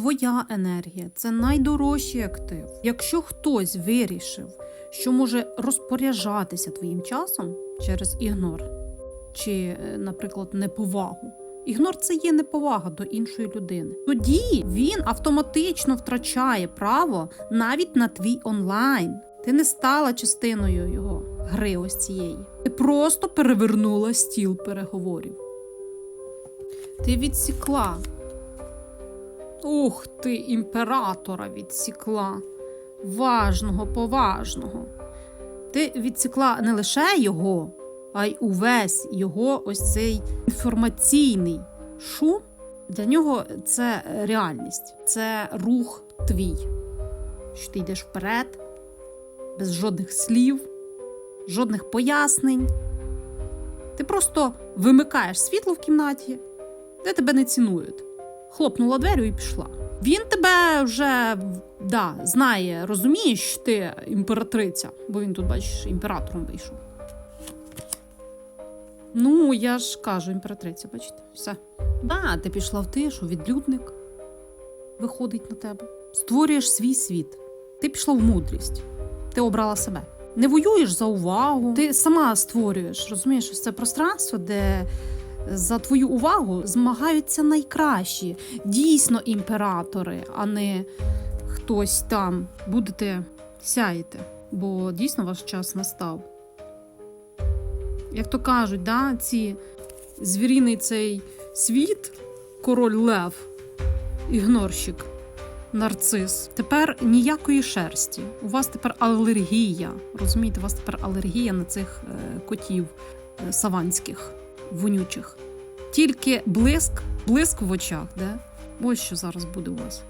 твоя енергія це найдорожчий актив. Якщо хтось вирішив, що може розпоряджатися твоїм часом через ігнор чи, е, наприклад, неповагу. Ігнор це є неповага до іншої людини. Тоді він автоматично втрачає право навіть на твій онлайн. Ти не стала частиною його гри ось цієї. Ти просто перевернула стіл переговорів. Ти відсікла. Ух ти, імператора відсікла. Важного, поважного. Ти відсікла не лише його, а й увесь його ось цей інформаційний шум. Для нього це реальність, це рух твій. Що ти йдеш вперед, без жодних слів, жодних пояснень. Ти просто вимикаєш світло в кімнаті, де тебе не цінують. Хлопнула дверю і пішла. Він тебе вже да, знає, розуміє, що ти імператриця, бо він тут, бачиш, імператором вийшов. Ну, я ж кажу, імператриця, бачите, все. Да, ти пішла в тишу, відлюдник виходить на тебе. Створюєш свій світ. Ти пішла в мудрість. Ти обрала себе. Не воюєш за увагу. Ти сама створюєш, розумієш, ось це пространство, де за твою увагу змагаються найкращі, дійсно імператори, а не хтось там. Будете сяєте, бо дійсно ваш час настав. Як то кажуть, да, ці звіріний цей світ, король Лев, ігнорщик, нарцис. Тепер ніякої шерсті. У вас тепер алергія. Розумієте, у вас тепер алергія на цих е, котів е, саванських, вонючих. Тільки блиск, блиск в очах, да? Ось що зараз буде у вас.